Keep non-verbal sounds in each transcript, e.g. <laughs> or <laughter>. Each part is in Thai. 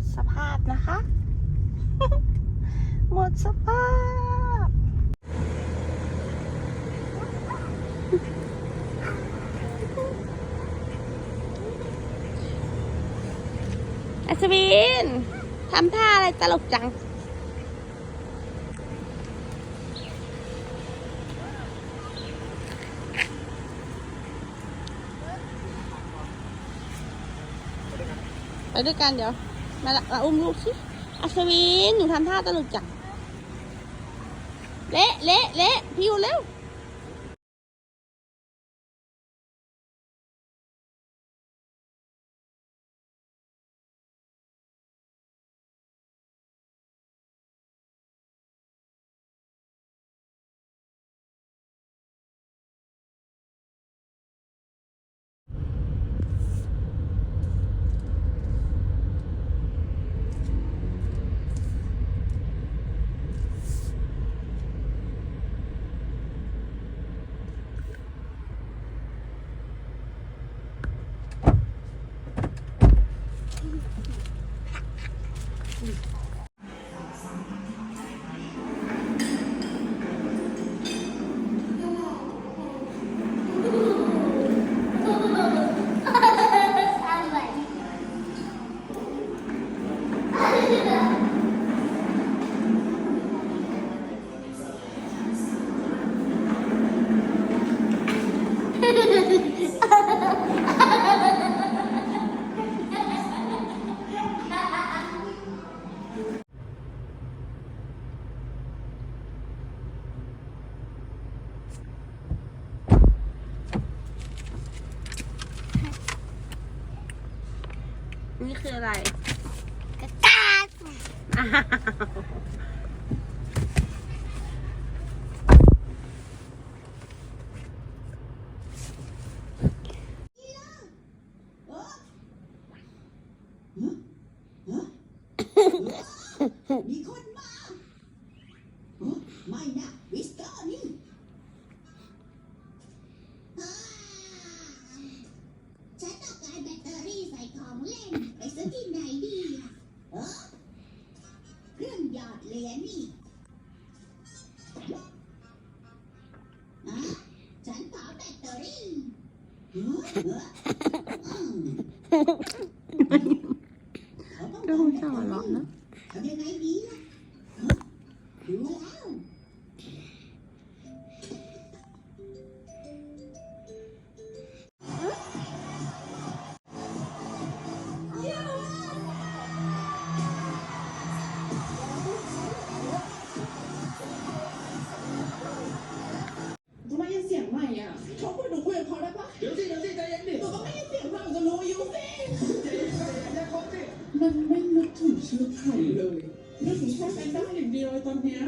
ดสภาพนะคะ หมดสภาพ อัศวินทำท่าอะไรตลกจังไปด้วยกันเดี๋ยว มาละมาอุ้มลูกสิอัศวินหนูทำท่าตลกจังเละเละเละพี่อยู่เร็ว เออเอ มันไม่นึกถึงชื่อไทยเลยนึกถึงแค่แฟนด้าอย่างเดียวเลยตอนเนี้ย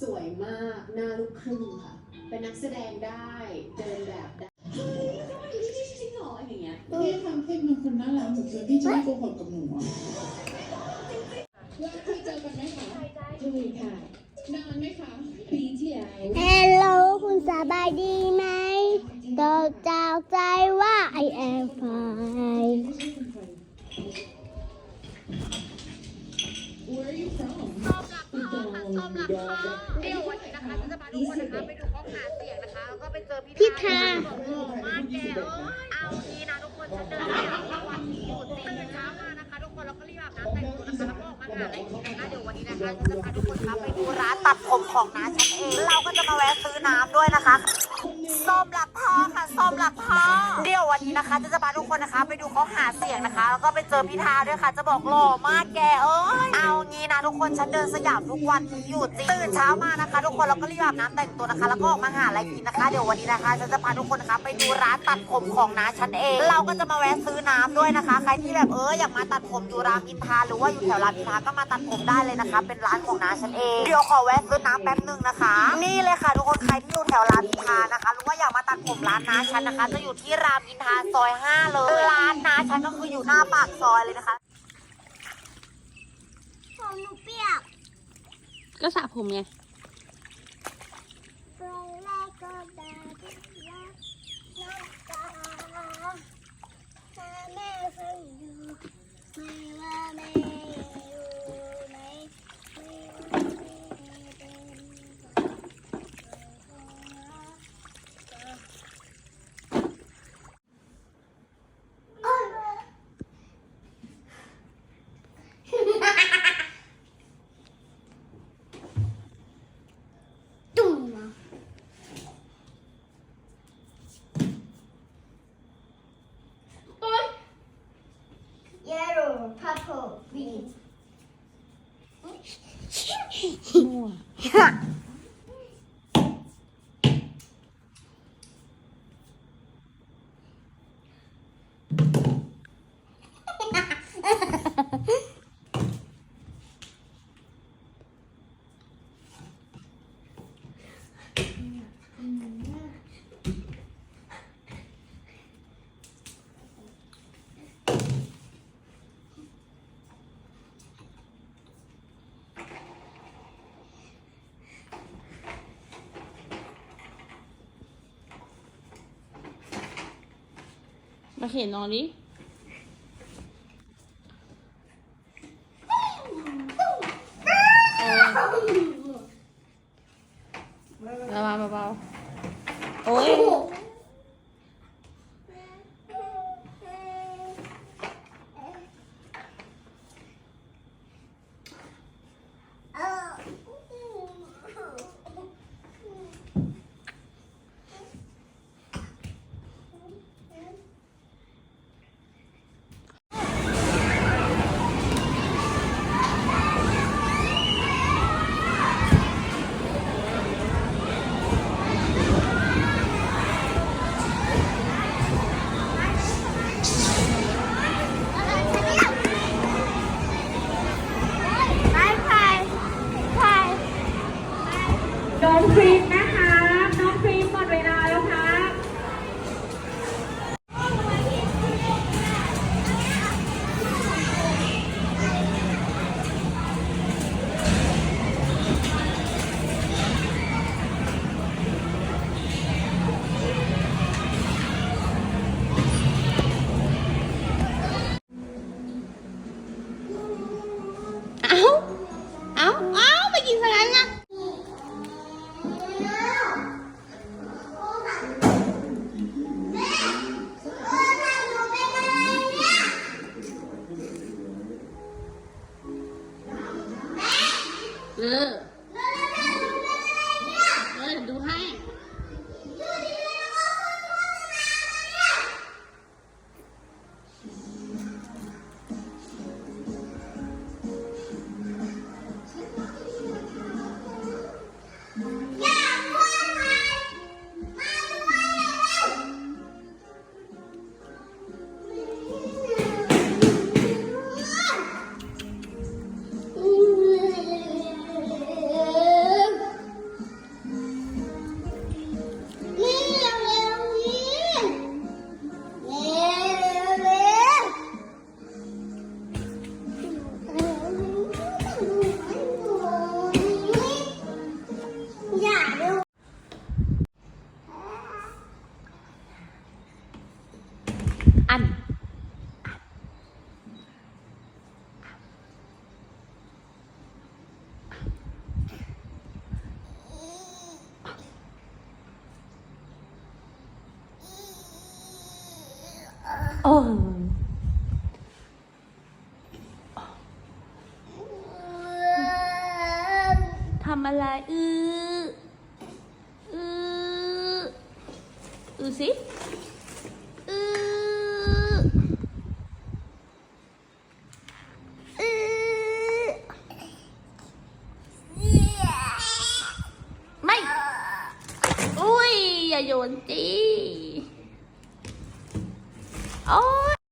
สวยมากหน้าลูกครึ่งค่ะ เป็นนักแสดงได้เดินแบบได้เฮ้ยทำไมอยู่ที่นี่จริงเหรออย่างเงี้ยพี่ทำให้เป็นคนน่ารักหนูคิดว่าพี่จะไม่โกหกกับหนูอะแล้วเคยเจอกันไหมคะเคยค่ะนานไหมคะปีที่แล้วฮัลโหลคุณสบายดีไหมตกจากใจว่า I am fine เดี๋ยววันนี้นะคะฉันจะพาทุกคนนะคะไปดูห้องหาเสียงนะคะ แล้วก็ไปเจอพี่พี่ทาบอกหล่อมากแกเอ้ยเอางี้นะทุกคนฉันเดินทางทุกวันอยู่ตื่นเช้ามานะคะ ทุกคนแล้วก็รีบอาบน้ำแต่งตัวนะคะแล้วก็ออกมาหาอะไรกินนะคะเดี๋ยววันนี้นะคะฉันจะพาทุกคนนะคะไปดูร้านตัดผมของน้าฉันเองเราก็จะมาแวะซื้อน้ำด้วยนะคะ ส้มหลักพ่อค่ะส้มหลักพ่อเดี๋ยววันนี้นะคะฉันจะพาทุกคนนะคะ ไปดูเขาหาเสียงนะคะ แล้วก็ไปเจอพี่ทาด้วยค่ะ จะบอกหล่อมากแกเอ้ยเอางี้นะทุกคนฉันเดินสยามทุกวันอยู่จริงตื่นเช้ามานะคะ ทุกคนแล้วก็รีบอาบน้ำแต่งตัวนะคะ แล้วก็ออกมาหาอะไรกินนะคะ เดี๋ยววันนี้นะคะฉันจะพาทุกคนนะคะ ไปดูร้านตัดผมของน้าฉันเอง เราก็จะมาแวะซื้อน้ำด้วยนะคะ ใครที่แบบเอออยากมาตัดผมอยู่รามอินทราหรือว่าอยู่แถวรามอินทราก็มาตัดผมได้เลยนะคะ เป็นร้านของน้าฉันเองเดี๋ยวขอแวะซื้อน้ำแป๊บนึงนะคะ นี่เลยค่ะ ทุกคนใครที่อยู่แถวรามอินทรานะคะว่าอยากมาตัดผมร้านน้าฉันนะคะ จะอยู่ที่รามอินทราซอย5เลยร้านน้าฉันก็คืออยู่หน้าปากซอยเลยนะคะ ผมหนูเปียกก็สระผมไงตรงแรกก็ได้รักน้ำตาถ้าแม่เคยอยู่ 嘿 <laughs> okay Nori Don't treat เออทำอะไรอืออืออือสิ